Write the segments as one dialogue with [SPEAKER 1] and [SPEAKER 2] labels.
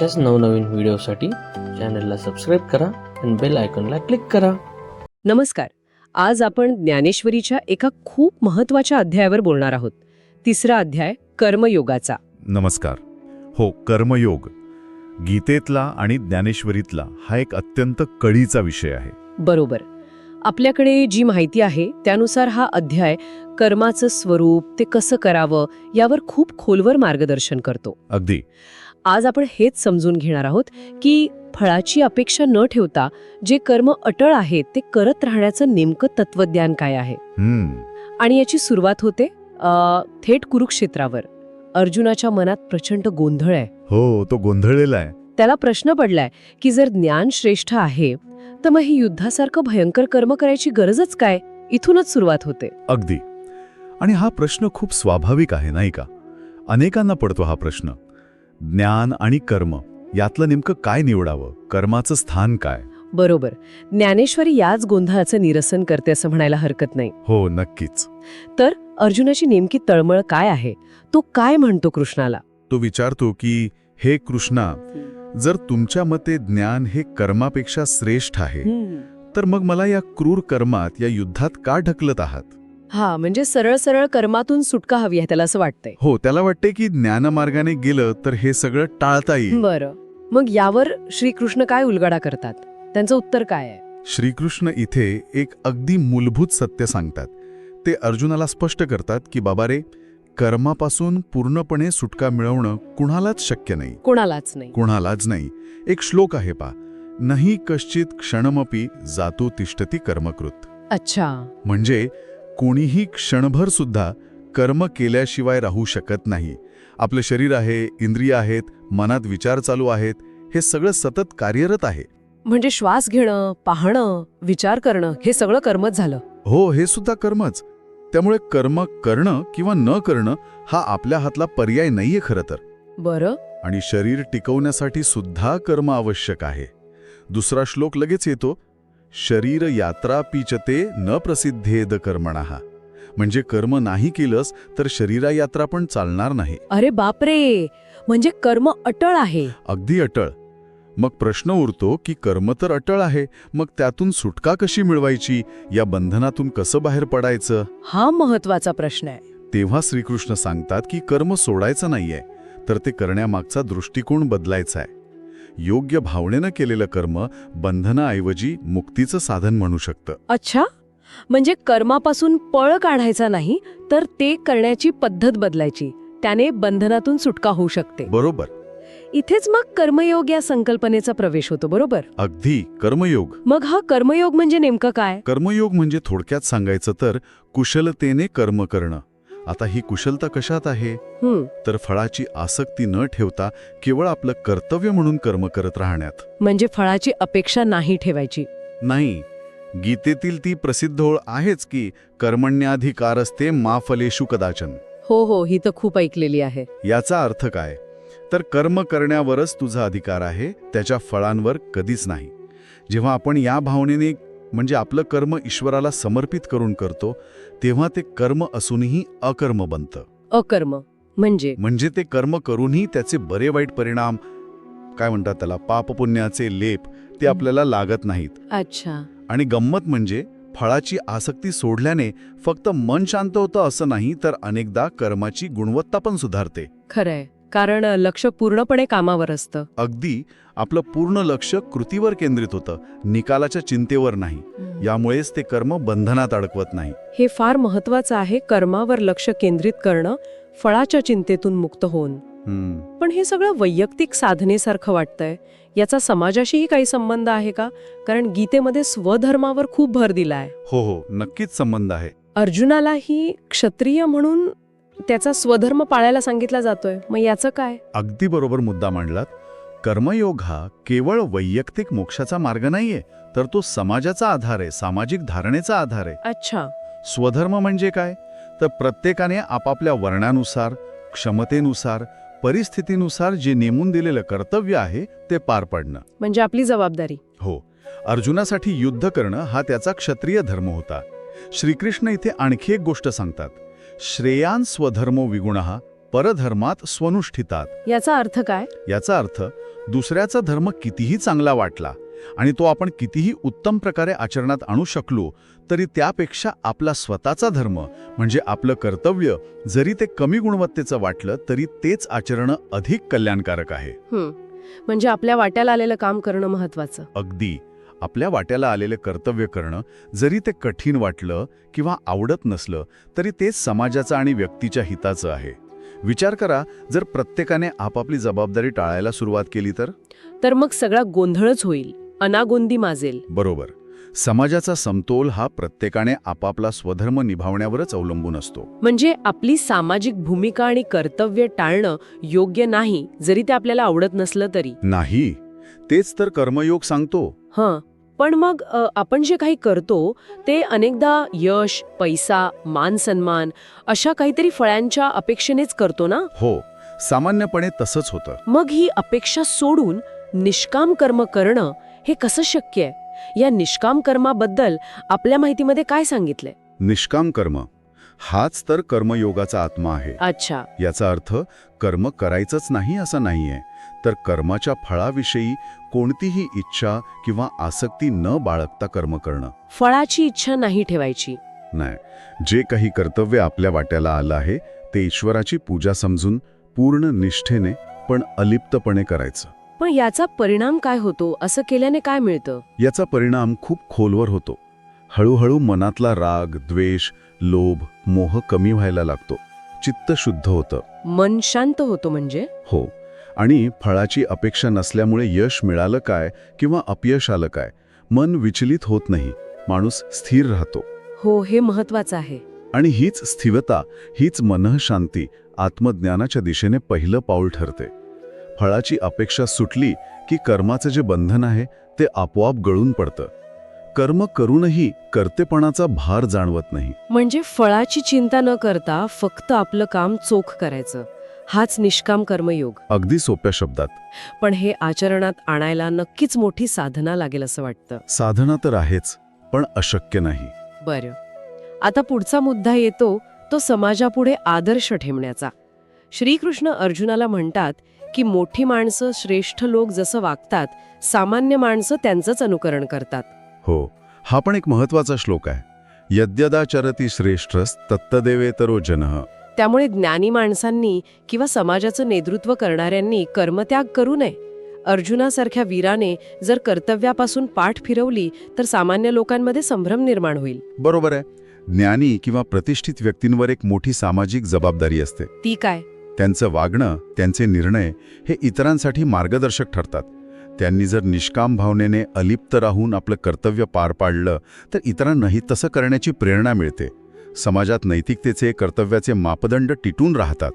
[SPEAKER 1] अशाच नवनवीन व्हिडिओसाठी चॅनलला सबस्क्राईब करा आणि बेल आयकॉनला क्लिक करा.
[SPEAKER 2] नमस्कार. आज आपण ज्ञानेश्वरीच्या एका खूप महत्त्वाच्या अध्यायावर बोलणार आहोत. तिसरा अध्याय कर्मयोगाचा.
[SPEAKER 3] नमस्कार. हो कर्मयोग. गीतेतला आणि ज्ञानेश्वरीतला हा एक अत्यंत कळीचा विषय आहे.
[SPEAKER 2] बरोबर. आपल्याकडे जी माहिती आहे त्यानुसार हा अध्याय कर्माचं स्वरूप ते कसं करावं यावर खूप खोलवर मार्गदर्शन करतो.
[SPEAKER 3] अगदी.
[SPEAKER 2] आज आपण हेच समजून घेणार आहोत की फळाची अपेक्षा न ठेवता जे कर्म अटळ आहे ते करत राहण्याचं नेमकं तत्वज्ञान काय आहे? आणि याची सुरुवात होते थेट कुरुक्षेत्रावर. अर्जुनाच्या मनात प्रचंड गोंधळ आहे.
[SPEAKER 3] हो तो गोंधळलेला आहे.
[SPEAKER 2] त्याला प्रश्न पडलाय की जर ज्ञान श्रेष्ठ आहे तर मग ही युद्धासारखं भयंकर कर्म करायची गरजच काय? इथूनच सुरुवात होते.
[SPEAKER 3] अगदी. आणि हा प्रश्न खूप स्वाभाविक आहे नाही का? अनेकांना पडतो हा प्रश्न. ज्ञान आणि कर्म यातलं नेमकं काय निवडावं? कर्माचं स्थान काय?
[SPEAKER 2] बरोबर. ज्ञानेश्वरी याच गोंधळाचं निरसन करते असं म्हणायला हरकत नाही.
[SPEAKER 3] हो नक्कीच.
[SPEAKER 2] तर अर्जुनाची नेमकी तळमळ काय आहे? तो काय म्हणतो कृष्णाला?
[SPEAKER 3] तो विचारतो की हे कृष्णा जर तुमच्या मते ज्ञान हे कर्मापेक्षा श्रेष्ठ आहे तर मग मला या क्रूर कर्मात या युद्धात का ढकलत आहात?
[SPEAKER 2] हा म्हणजे सरळ सरळ कर्मातून सुटका हवी आहे त्याला असं वाटतंय.
[SPEAKER 3] हो त्याला वाटते की ज्ञानमार्गाने गेलं तर हे सगळं टाळता येईल.
[SPEAKER 2] बरं. मग यावर श्रीकृष्ण काय उलगडा करतात? त्यांचं उत्तर काय आहे?
[SPEAKER 3] श्रीकृष्ण इथे एक अगदी मूलभूत सत्य सांगतात. ते अर्जुनाला स्पष्ट करतात की बाबा रे कर्मापासून पूर्णपणे सुटका मिळवणं कुणालाच शक्य नाही.
[SPEAKER 2] कोणालाच नाही.
[SPEAKER 3] कुणालाच नाही. एक श्लोक आहे पा नाही कश्चित क्षणमपी जातो तिष्ठती कर्मकृत.
[SPEAKER 2] अच्छा.
[SPEAKER 3] म्हणजे कोणीही क्षणभर सुद्धा कर्म केल्याशिवाय राहू शकत नाही. आपलं शरीर आहे इंद्रिय आहेत मनात विचार चालू आहेत हे सगळं सतत कार्यरत आहे.
[SPEAKER 2] म्हणजे श्वास घेणं पाहणं विचार करणं हे सगळं कर्मच झालं.
[SPEAKER 3] हो हे सुद्धा कर्मच. त्यामुळे कर्म करणं किंवा न करणं हा आपल्या हातला पर्याय नाहीये खरं तर.
[SPEAKER 2] बरं.
[SPEAKER 3] आणि शरीर टिकवण्यासाठी सुद्धा कर्म आवश्यक आहे. दुसरा श्लोक लगेच येतो शरीर यात्रा पिचते न प्रसिद्धेद कर्मणः. म्हणजे कर्म नाही केलंस तर शरीरा यात्रा पण चालणार नाही.
[SPEAKER 2] अरे बापरे! म्हणजे कर्म अटळ आहे.
[SPEAKER 3] अगदी अटळ. मग प्रश्न उरतो की कर्म तर अटळ आहे मग त्यातून सुटका कशी मिळवायची? या बंधनातून कसं बाहेर पडायचं?
[SPEAKER 2] हा महत्त्वाचा प्रश्न आहे.
[SPEAKER 3] तेव्हा श्रीकृष्ण सांगतात की कर्म सोडायचं नाहीये तर ते करण्यामागचा दृष्टिकोन बदलायचा आहे. योग्य भावनेनं केलेलं कर्म बंधनाऐवजी मुक्तीचं साधन म्हणू शकतं.
[SPEAKER 2] अच्छा? म्हणजे कर्मापासून पळ काढायचा नाही तर ते करण्याची पद्धत बदलायची. त्याने बंधनातून सुटका होऊ शकते.
[SPEAKER 3] बरोबर.
[SPEAKER 2] इथेच मग कर्मयोग या संकल्पनेचा प्रवेश होतो बरोबर?
[SPEAKER 3] अगदी कर्मयोग.
[SPEAKER 2] मग हा कर्मयोग म्हणजे नेमकं काय?
[SPEAKER 3] कर्मयोग म्हणजे थोडक्यात सांगायचं तर कुशलतेने कर्म करणं. आता ही कुशलता कशात आहे? तर फळाची आसक्ती न ठेवता केवळ आपलं कर्तव्य म्हणून कर्म करत राहण्यात.
[SPEAKER 2] म्हणजे फळाची अपेक्षा नाही ठेवायची.
[SPEAKER 3] नाही. गीतेतील ती प्रसिद्ध ओळ आहेच की कर्मण्याधिकार असते मा फलेषु कदाचन.
[SPEAKER 2] हो हो ही तर खूप ऐकलेली आहे.
[SPEAKER 3] याचा अर्थ काय? तर कर्म करण्यावरच तुझा अधिकार आहे त्याच्या फळांवर कधीच नाही. जेव्हा आपण या भावनेने म्हणजे आपलं कर्म ईश्वराला समर्पित करून करतो तेव्हा ते कर्म असूनही अकर्म बनतं.
[SPEAKER 2] अकर्म. म्हणजे?
[SPEAKER 3] म्हणजे ते कर्म करूनही त्याचे बरे वाईट परिणाम काय म्हणतात त्याला पापपुण्याचे लेप ते आपल्याला लागत नाहीत.
[SPEAKER 2] अच्छा.
[SPEAKER 3] आणि गंमत म्हणजे फळाची आसक्ती सोडल्याने फक्त मन शांत होतं असं नाही तर अनेकदा कर्माची गुणवत्ता पण सुधारते.
[SPEAKER 2] खरंय. कारण लक्ष पूर्णपणे कामावर असतं.
[SPEAKER 3] अगदी आपलं पूर्ण लक्ष कृतीवर केंद्रित होतं निकालाच्या चिंतेवर नाही. यामुळेच ते कर्म बंधनात अडकवत नाही.
[SPEAKER 2] हे फार महत्वाचं आहे कर्मावर लक्ष केंद्रित करणं फळाच्या चिंतेतून मुक्त होऊन. पण हे सगळं वैयक्तिक साधनेसारखं वाटतंय. याचा समाजाशीही काही संबंध आहे का? कारण गीतेमध्ये स्वधर्मावर खूप भर दिलाय.
[SPEAKER 3] हो हो नक्कीच संबंध आहे.
[SPEAKER 2] अर्जुनालाही क्षत्रिय म्हणून त्याचा स्वधर्म पाळायला सांगितला जातोय. मग याचं काय?
[SPEAKER 3] अगदी बरोबर मुद्दा मांडलात. कर्मयोग हा केवळ वैयक्तिक मोक्षाचा मार्ग नाहीये तर तो समाजाचा आधार आहे सामाजिक धारणेचा आधार आहे.
[SPEAKER 2] अच्छा.
[SPEAKER 3] स्वधर्म म्हणजे काय? तर प्रत्येकाने आपापल्या वर्णानुसार क्षमतेनुसार परिस्थितीनुसार जे नेमून दिलेलं कर्तव्य आहे ते पार पाडणं.
[SPEAKER 2] म्हणजे आपली जबाबदारी.
[SPEAKER 3] हो. अर्जुनासाठी युद्ध करणं हा त्याचा क्षत्रिय धर्म होता. श्रीकृष्ण इथे आणखी एक गोष्ट सांगतात. श्रेयान स्वधर्मो विगुण परधर्मात स्वनुष्ठितात.
[SPEAKER 2] याचा अर्थ काय?
[SPEAKER 3] याचा अर्थ दुसऱ्याचा धर्म कितीही चांगला वाटला आणि तो आपण कितीही उत्तम प्रकारे आचरणात आणू शकलो तरी त्यापेक्षा आपला स्वतःचा धर्म म्हणजे आपलं कर्तव्य जरी ते कमी गुणवत्तेचं वाटलं तरी तेच आचरणं अधिक कल्याणकारक आहे.
[SPEAKER 2] म्हणजे आपल्या वाट्याला आलेलं काम करणं महत्वाचं
[SPEAKER 3] अगदी. आपल्या वाट्याला आलेले कर्तव्य करणं जरी ते कठीण वाटलं किंवा आवडत नसलं तरी तेच समाजाचं आणि व्यक्तीच्या हिताचं आहे. विचार करा जर प्रत्येकाने आपापली जबाबदारी टाळायला सुरुवात केली तर?
[SPEAKER 2] तर मग सगळा गोंधळच होईल. अनागोंदी माजेल.
[SPEAKER 3] बरोबर. समाजाचा समतोल हा प्रत्येकाने आपापला स्वधर्म निभावण्यावरच अवलंबून असतो.
[SPEAKER 2] म्हणजे आपली सामाजिक भूमिका आणि कर्तव्य टाळणं योग्य नाही जरी ते आपल्याला आवडत नसलं तरी.
[SPEAKER 3] नाही. तेच तर कर्मयोग सांगतो.
[SPEAKER 2] हं. पण मग आपण जे काही करतो ते अनेकदा यश पैसा मान सन्मान अशा काहीतरी फळांच्या अपेक्षेनेच करतो ना?
[SPEAKER 3] हो सामान्यपणे तसंच होतं.
[SPEAKER 2] मग ही अपेक्षा सोडून निष्काम कर्म करणं हे कसं शक्य आहे? या निष्काम कर्माबद्दल आपल्या माहितीमध्ये काय सांगितलंय?
[SPEAKER 3] निष्काम कर्म हाच तर कर्मयोगाचा आत्मा आहे.
[SPEAKER 2] अच्छा.
[SPEAKER 3] याचा अर्थ कर्म करायचंच नाही असं नाहीये. तर कर्माच्या फळाविषयी कोणतीही इच्छा किंवा आसक्ती न बाळगता कर्म करणं.
[SPEAKER 2] फळाची इच्छा नाही ठेवायची.
[SPEAKER 3] नाही. जे काही कर्तव्य आपल्या वाट्याला आलं आहे ते ईश्वराची पूजा समजून पूर्ण निष्ठेने पण अलिप्तपणे करायचं.
[SPEAKER 2] पण याचा परिणाम काय होतो? असं केल्याने काय मिळतं?
[SPEAKER 3] याचा परिणाम खूप खोलवर होतो. हळूहळू मनातला राग द्वेष लोभ मोह कमी व्हायला लागतो. चित्त शुद्ध होतं.
[SPEAKER 2] मन शांत होतो म्हणजे?
[SPEAKER 3] हो. आणि फळाची अपेक्षा नसल्यामुळे यश मिळालं काय किंवा अपयश आलं काय मन विचलित होत नाही माणूस स्थिर राहतो.
[SPEAKER 2] हो हे महत्वाचं आहे.
[SPEAKER 3] आणि हीच स्थिरता हीच मनःशांती आत्मज्ञानाच्या दिशेने पहिलं पाऊल ठरते. फळाची अपेक्षा सुटली की कर्माचं जे बंधन आहे ते आपोआप गळून पडतं. कर्म करूनही कर्तेपणाचा भार जाणवत नाही.
[SPEAKER 2] म्हणजे फळाची चिंता न करता फक्त आपलं काम चोख करायचं. हाच निष्काम कर्मयोग.
[SPEAKER 3] अगदी सोप्या शब्दात.
[SPEAKER 2] पण हे आचरणात आणायला नक्कीच मोठी साधना लागेल असं वाटतं.
[SPEAKER 3] साधना तर आहेच पण अशक्य नाही.
[SPEAKER 2] बरं. आता पुढचा मुद्दा येतो तो समाजापुढे आदर्श ठेवण्याचा. श्रीकृष्ण अर्जुनाला म्हणतात की मोठी माणसं श्रेष्ठ लोक जसं वागतात सामान्य माणसं त्यांचंच अनुकरण करतात.
[SPEAKER 3] हो हा पण एक महत्त्वाचा श्लोक आहे. यद्यदाचरती श्रेष्ठस तत्तदेवेतरो जनः.
[SPEAKER 2] त्यामुळे ज्ञानी माणसांनी किंवा समाजाचं नेतृत्व करणाऱ्यांनी कर्मत्याग करू नये. अर्जुनासारख्या वीराने जर कर्तव्यापासून पाठ फिरवली तर सामान्य लोकांमध्ये संभ्रम निर्माण होईल.
[SPEAKER 3] बरोबर आहे. ज्ञानी किंवा प्रतिष्ठित व्यक्तींवर एक मोठी सामाजिक जबाबदारी असते.
[SPEAKER 2] ती काय?
[SPEAKER 3] त्यांचं वागणं त्यांचे निर्णय हे इतरांसाठी मार्गदर्शक ठरतात. त्यांनी जर निष्काम भावनेने अलिप्त राहून आपलं कर्तव्य पार पाडलं तर इतरांनाही तसं करण्याची प्रेरणा मिळते. समाजात नैतिकतेचे कर्तव्याचे मापदंड टिटून राहतात.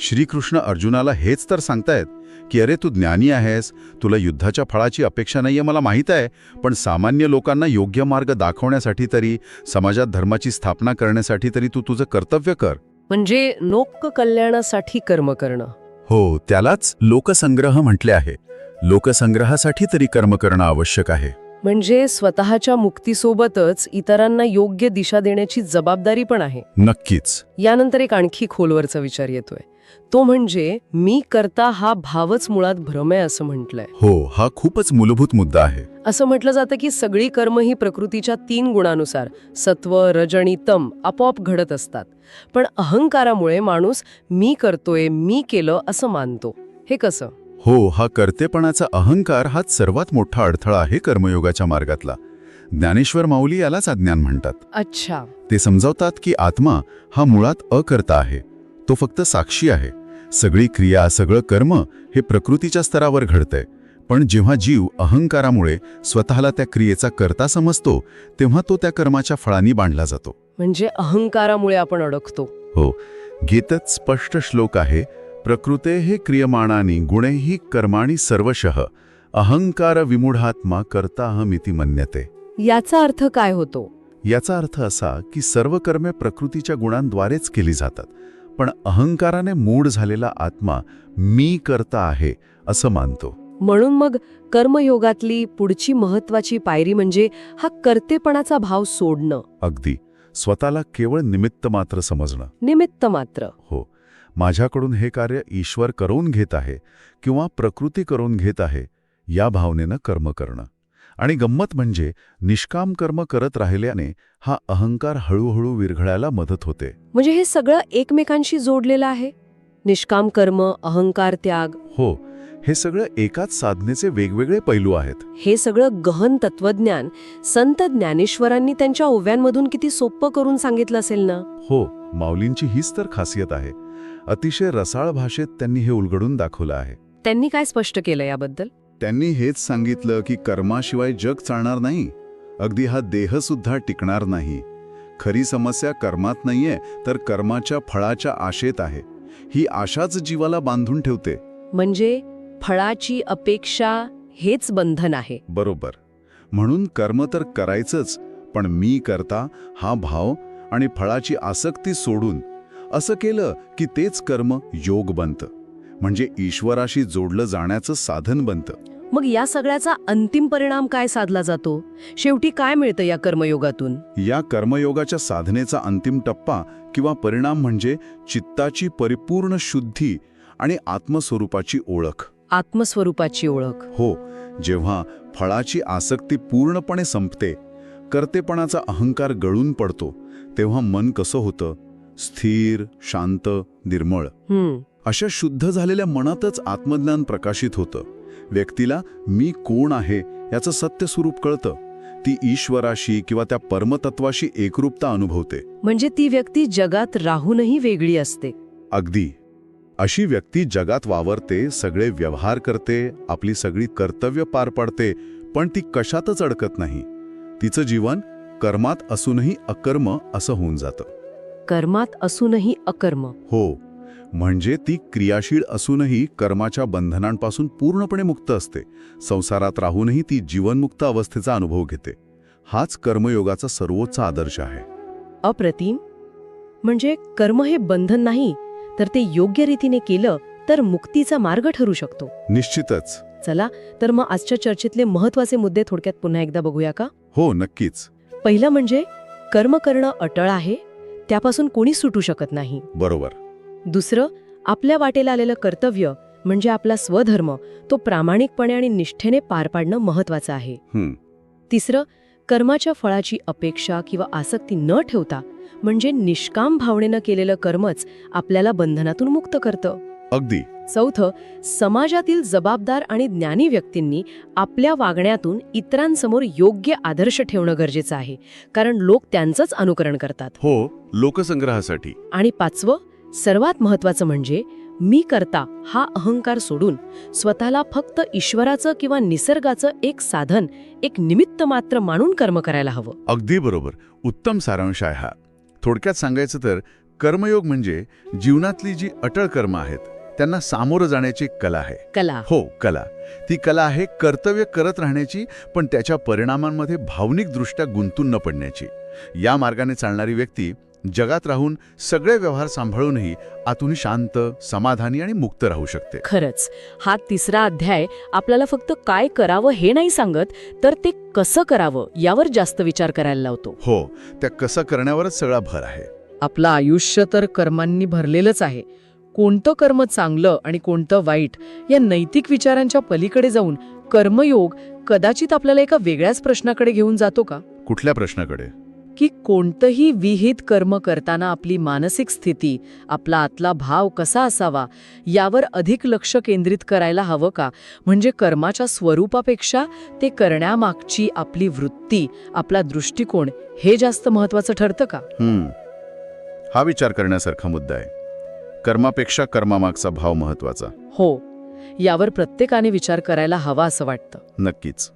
[SPEAKER 3] श्रीकृष्ण अर्जुनाला हेच तर सांगतायत की अरे तू ज्ञानी आहेस तुला युद्धाच्या फळाची अपेक्षा नाहीये मला माहीत आहे पण सामान्य लोकांना योग्य मार्ग दाखवण्यासाठी तरी समाजात धर्माची स्थापना करण्यासाठी तरी तू तुझं कर्तव्य कर.
[SPEAKER 2] म्हणजे लोक कल्याणासाठी कर्म करणं.
[SPEAKER 3] हो त्यालाच लोकसंग्रह म्हटले आहे. लोकसंग्रहासाठी तरी कर्म करणं आवश्यक आहे.
[SPEAKER 2] म्हणजे स्वतःच्या मुक्तीसोबतच इतरांना योग्य दिशा देण्याची जबाबदारी पण आहे.
[SPEAKER 3] नक्कीच.
[SPEAKER 2] यानंतर एक आणखी खोलवरचा विचार येतोय. तो म्हणजे मी करता हा भावच मुळात भ्रम आहे असं म्हटलंय.
[SPEAKER 3] हो हा खूपच मूलभूत मुद्दा आहे.
[SPEAKER 2] असं म्हटलं जातं की सगळी कर्म ही प्रकृतीच्या तीन गुणानुसार सत्व रज आणि तम आपोआप घडत असतात. पण अहंकारामुळे माणूस मी करतोय मी केलं असं मानतो. हे कसं?
[SPEAKER 3] हो हा कर्तेपणाचा अहंकार हाच सर्वात मोठा अडथळा आहे कर्मयोगाच्या मार्गातला. ज्ञानेश्वर माऊली यालाच अज्ञान म्हणतात.
[SPEAKER 2] अच्छा.
[SPEAKER 3] ते समजावतात की आत्मा हा मुळात अकर्ता आहे. तो फक्त साक्षी आहे. सगळी क्रिया सगळं कर्म हे प्रकृतीच्या स्तरावर घडतंय. पण जेव्हा जीव अहंकारामुळे स्वतःला त्या क्रियेचा कर्ता समजतो तेव्हा तो त्या कर्माच्या फळांनी बांधला जातो.
[SPEAKER 2] म्हणजे अहंकारामुळे आपण अडकतो.
[SPEAKER 3] हो. गीतेत स्पष्ट श्लोक आहे प्रकृते हे क्रियमाणानी गुणेही कर्माणी सर्वशः अहंकार विमूढात्मा कर्ताहमिती मन्यते.
[SPEAKER 2] याचा अर्थ काय होतो?
[SPEAKER 3] याचा अर्थ असा की सर्व कर्मे प्रकृतीच्या गुणांद्वारेच केली जातात पण अहंकाराने मूढ झालेला आत्मा मी करता आहे असं मानतो.
[SPEAKER 2] म्हणून मग कर्मयोगातली पुढची महत्वाची पायरी म्हणजे हा कर्तेपणाचा भाव सोडणं.
[SPEAKER 3] अगदी. स्वतःला केवळ निमित्त मात्र समजणं.
[SPEAKER 2] निमित्त मात्र.
[SPEAKER 3] हो. माझ्याकडून हे कार्य ईश्वर करून घेत आहे किंवा प्रकृती करून घेत आहे या भावनेनं कर्म करणं. आणि गंमत म्हणजे निष्काम कर्म करत राहिल्याने हा अहंकार हळूहळू विरघळायला मदत होते.
[SPEAKER 2] म्हणजे हे सगळं एकमेकांशी जोडलेलं आहे? निष्काम कर्म अहंकार त्याग?
[SPEAKER 3] हो हे सगळं एकाच साधनेचे वेगवेगळे पैलू आहेत.
[SPEAKER 2] हे सगळं गहन तत्वज्ञान संत ज्ञानेश्वरांनी त्यांच्या ओव्यांमधून किती सोपं करून सांगितलं असेल ना?
[SPEAKER 3] हो माऊलींची हीच तर खासियत आहे. अतिशय रसाळ भाषेत त्यांनी हे उलगडून दाखवलं आहे.
[SPEAKER 2] त्यांनी काय स्पष्ट केलं याबद्दल?
[SPEAKER 3] त्यांनी हेच सांगितलं की कर्माशिवाय जग चालणार नाही. अगदी हा देह सुद्धा टिकणार नाही. खरी समस्या कर्मात नाहीये तर कर्माच्या फळाच्या आशेत आहे. ही आशाच जीवाला बांधून ठेवते.
[SPEAKER 2] म्हणजे? फळाची अपेक्षा हेच बंधन आहे.
[SPEAKER 3] बरोबर. म्हणून कर्म तर करायचंच पण मी करता हा भाव आणि फळाची आसक्ती सोडून असं केलं की तेच कर्म योग बनतं. म्हणजे ईश्वराशी जोडलं जाण्याचं साधन बनतं.
[SPEAKER 2] मग या सगळ्याचा अंतिम परिणाम काय साधला जातो? शेवटी काय मिळतं या कर्मयोगातून?
[SPEAKER 3] या कर्मयोगाच्या साधनेचा अंतिम टप्पा किंवा परिणाम म्हणजे चित्ताची परिपूर्ण शुद्धी आणि आत्मस्वरूपाची ओळख.
[SPEAKER 2] आत्मस्वरूपाची ओळख.
[SPEAKER 3] हो जेव्हा फळाची आसक्ती पूर्णपणे संपते कर्तेपणाचा अहंकार गळून पडतो तेव्हा मन कसं होतं? स्थिर शांत निर्मळ. अशा शुद्ध झालेल्या मनातच आत्मज्ञान प्रकाशित होतं. व्यक्तीला मी कोण आहे याचं सत्य स्वरूप कळतं. ती ईश्वराशी किंवा त्या परमतत्वाशी एकरूपता अनुभवते.
[SPEAKER 2] म्हणजे ती व्यक्ती जगात राहूनही वेगळी असते.
[SPEAKER 3] अगदी. अशी व्यक्ती जगात वावरते सगळे व्यवहार करते आपली सगळी कर्तव्य पार पाडते पण ती कशातच अडकत नाही. तिचं जीवन कर्मात असूनही अकर्म असं होऊन जातं.
[SPEAKER 2] कर्मात असूनही अकर्म.
[SPEAKER 3] हो म्हणजे ती क्रियाशील असूनही कर्माच्या बंधनांपासून पूर्णपणे मुक्त असते. संसारात राहूनही ती जीवनमुक्त अवस्थेचा अनुभव घेते. हाच कर्मयोगाचा सर्वोच्च आदर्श आहे.
[SPEAKER 2] अप्रतिम. म्हणजे कर्म हे बंधन नाही तर ते योग्य रीतीने केलं तर मुक्तीचा मार्ग ठरू शकतो.
[SPEAKER 3] निश्चितच.
[SPEAKER 2] चला तर मग आजच्या चर्चेतले महत्त्वाचे मुद्दे थोडक्यात पुन्हा एकदा बघूया का?
[SPEAKER 3] हो नक्कीच.
[SPEAKER 2] पहिलं म्हणजे कर्म करणं अटळ आहे त्यापासून कोणी सुटू शकत नाही.
[SPEAKER 3] बरोबर.
[SPEAKER 2] दुसरं आपल्या वाटेला आलेलं कर्तव्य म्हणजे आपला स्वधर्म तो प्रामाणिकपणे आणि निष्ठेने पार पाडणं महत्वाचं आहे. तिसरं कर्माच्या फळाची अपेक्षा किंवा आसक्ती न ठेवता म्हणजे निष्काम भावनेनं केलेलं कर्मच आपल्याला बंधनातून मुक्त करतं.
[SPEAKER 3] अगदी.
[SPEAKER 2] चौथं समाजातील जबाबदार आणि ज्ञानी व्यक्तींनी आपल्या वागण्यातून इतरांसमोर योग्य आदर्श ठेवणं गरजेचं आहे कारण लोक त्यांचंच अनुकरण करतात.
[SPEAKER 3] हो लोकसंग्रहासाठी.
[SPEAKER 2] आणि पाचवं सर्वात महत्वाचं म्हणजे मी करता हा अहंकार सोडून स्वतःला फक्त ईश्वराचं किंवा निसर्गाचं एक साधन एक निमित्त मात्र मानून कर्म करायला हवं.
[SPEAKER 3] अगदी बरोबर. उत्तम सारांश आहे हा. थोडक्यात सांगायचं तर कर्मयोग म्हणजे जीवनातली जी अटळ कर्म आहेत त्यांना सामोरं जाण्याची एक कला आहे.
[SPEAKER 2] कला.
[SPEAKER 3] हो कला. ती कला आहे कर्तव्य करत राहण्याची पण त्याच्या परिणामांमध्ये भावनिकदृष्ट्या गुंतून न पडण्याची. या मार्गाने चालणारी व्यक्ती जगात राहून सगळे व्यवहार सांभाळूनही आतून शांत समाधानी आणि मुक्त राहू शकते.
[SPEAKER 2] खरंच हा तिसरा अध्याय आपल्याला फक्त काय करावं हे नाही सांगत तर ते कसं करावं यावर जास्त विचार करायला लावतो.
[SPEAKER 3] हो त्या कसं करण्यावरच सगळा भर आहे.
[SPEAKER 2] आपलं आयुष्य तर कर्मांनी भरलेलंच आहे. कोणतं कर्म चांगलं आणि कोणतं वाईट या नैतिक विचारांच्या पलीकडे जाऊन कर्मयोग कदाचित आपल्याला एका वेगळ्याच प्रश्नाकडे घेऊन जातो का?
[SPEAKER 3] कुठल्या प्रश्नाकडे?
[SPEAKER 2] की कोणतंही विहित कर्म करताना आपली मानसिक स्थिती आपला आतला भाव कसा असावा यावर अधिक लक्ष केंद्रित करायला हवं का? म्हणजे कर्माच्या स्वरूपापेक्षा ते करण्यामागची आपली वृत्ती आपला दृष्टिकोन हे जास्त महत्वाचं ठरतं का?
[SPEAKER 3] हम्म. हा विचार करण्यासारखा मुद्दा आहे. कर्मापेक्षा कर्मामागचा भाव महत्त्वाचा
[SPEAKER 2] हो. यावर प्रत्येकाने विचार करायला हवा असं वाटतं.
[SPEAKER 3] नक्कीच.